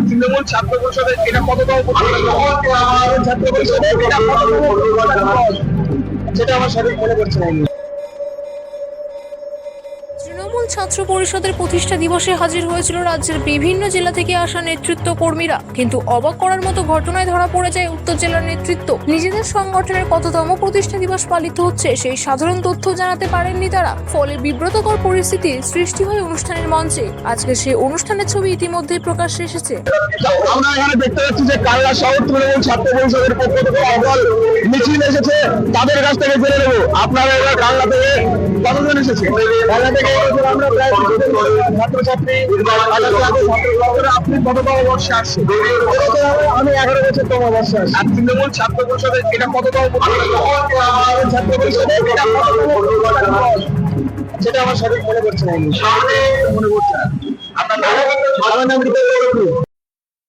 তৃণমূল ছাত্র পরিষদের এটা কততম ছাত্র পরিষদের সেটা আমার সঠিক মনে করছে না। তৃণমূল ছাত্র পরিষদের প্রতিষ্ঠা দিবসে হাজির হয়েছিল রাজ্যের বিভিন্ন জেলা থেকে আসা নেতৃত্ব কর্মীরা কিন্তু অবাক করার মতো ঘটনায় ধরা পড়ে যায় উত্তর জেলার নেতৃত্ব। নিজেদের সংগঠনের কততম প্রতিষ্ঠা দিবস পালিত হচ্ছে সেই সাধারণ তথ্য জানাতে পারেননি তারা। ফলে বিব্রতকর পরিস্থিতি সৃষ্টি হয় অনুষ্ঠানের মঞ্চে। আজকে সেই অনুষ্ঠানের ছবি ইতিমধ্যেই প্রকাশ্যে এসেছে। আমরা এখানে দেখতে পাচ্ছি যে তৃণমূল ছাত্র পরিষদের পক্ষ থেকে মিছিল এসেছে। তাদের কাছ থেকে জেনে নেব। আপনারা এবার কাল্লা থেকে কতজন এসেছে? কাল্লা থেকে এবছর আমরা প্রায় ছাত্রছাত্রী ছাত্র আপনি কততম বর্ষে আসছেন? আমি- এগারো বছর তম বর্ষে আসছি। আর তৃণমূল ছাত্র পরিষদের এটা কততম ছাত্র পরিষদের এটা কততম সেটা আমার সঠিক মনে করছে না। মনে করছে না। আমার নাম